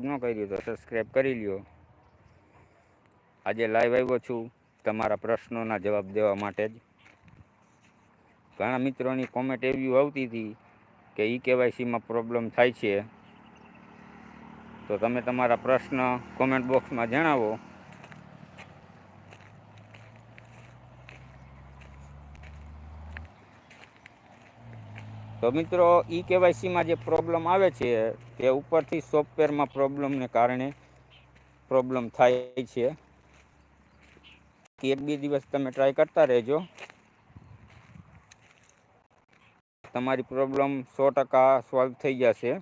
ન કર્યું તો સબસ્ક્રાઈબ કરી લ્યો. આજે લાઈવ આવ્યો છું. તમારા પ્રશ્નોના જવાબ દેવા માટે જ. ઘણા મિત્રોની કોમેન્ટ એવી આવતી હતી કે ઈ કેવાયસીમાં પ્રોબ્લેમ થાય છે. તો તમે તમારા પ્રશ્ન કોમેન્ટ બોક્સમાં જણાવો. તો મિત્રો, ઈ કેવાયસીમાં જે પ્રોબ્લેમ આવે છે, તે ઉપરથી સોફ્ટવેરમાં પ્રોબ્લેમને કારણે પ્રોબ્લેમ થાય છે. એક બે દિવસ તમે ટ્રાય કરતા રહેજો. તમારી પ્રોબ્લેમ સો ટકા સોલ્વ થઈ જશે.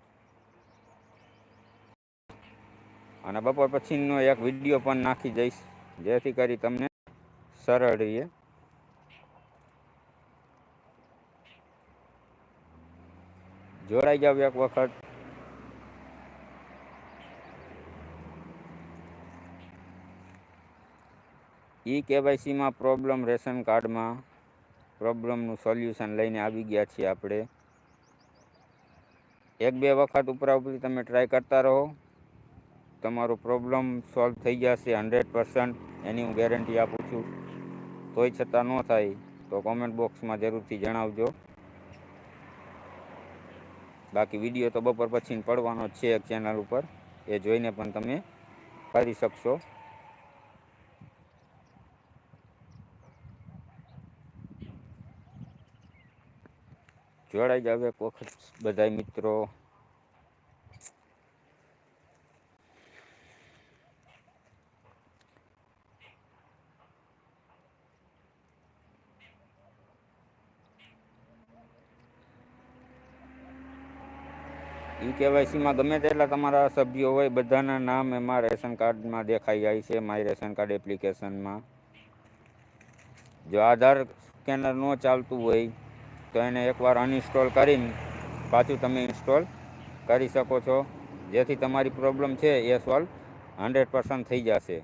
અને બપોર પછીનો એક વીડિયો પણ નાખી જઈશ જેથી કરી તમને સરળ રહીએ જોડાઈ જાવ એક વખત. ઈ કેવાયસીમાં પ્રોબ્લેમ રેશન કાર્ડમાં પ્રોબ્લેમનું સોલ્યુશન લઈને આવી ગયા છીએ આપણે. એક બે વખત ઉપરા ઉપરી તમે ટ્રાય કરતા રહો. તમારો પ્રોબ્લેમ સોલ્વ થઈ જશે હંડ્રેડ પર્સન્ટ એની હું ગેરંટી આપું છું. તોય છતાં ન થાય તો કોમેન્ટ બોક્સમાં જરૂરથી જણાવજો. બાકી વીડિયો તો બપોર પછી પડવાનો છે એક ચેનલ ઉપર. એ જોઈને પણ તમે કરી શકશો. જોડાઈ જાવ એક વખત બધા મિત્રો. ઈ કેવાયસીમાં ગમે તેટલા તમારા સભ્યો હોય, બધાના નામ એમાં રેશન કાર્ડમાં દેખાઈ જાય છે, માય રેશન કાર્ડ એપ્લિકેશનમાં. જો આધાર સ્કેનર ન ચાલતું હોય, તો એને એકવાર અનઇન્સ્ટોલ કરીને પાછું તમે ઇન્સ્ટોલ કરી શકો છો. જેથી તમારી પ્રોબ્લેમ છે, એ સોલ્વ હંડ્રેડ પર્સન્ટ થઈ જશે.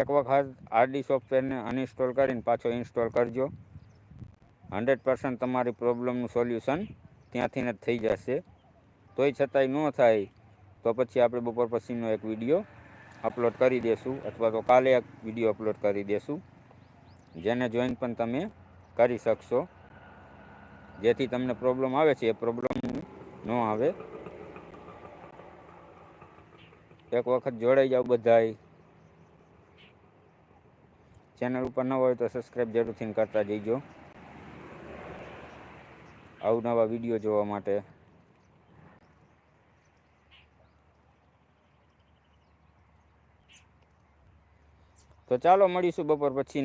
એક વખત આરડી સોફ્ટવેરને અનઇન્સ્ટોલ કરીને પાછો ઇન્સ્ટોલ કરજો. હંડ્રેડ પર્સન્ટ તમારી પ્રોબ્લેમનું સોલ્યુશન ત્યાંથી જ થઈ જશે. તોય છતાંય ન થાય તો પછી આપણે બપોર પછીનો એક વીડિયો અપલોડ કરી દેશું અથવા તો કાલે એક વીડિયો અપલોડ કરી દેશું. જેને જોઈન પણ તમે કરી શકશો. જેથી તમને પ્રોબ્લેમ આવે છે, એ પ્રોબ્લેમ ન આવે. એક વખત જોડાઈ જાવ બધાય. ચેનલ ઉપર ન હોય તો સબસ્ક્રાઈબ જરૂરથી કરતા જઈજો. અવનવા વીડિયો જોવા માટે. તો ચાલો મળીશું બપોર પછી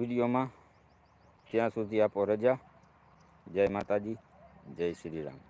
વિડીયોમાં. ત્યાં સુધી આપો રજા. જય માતાજી. જય શ્રી રામ.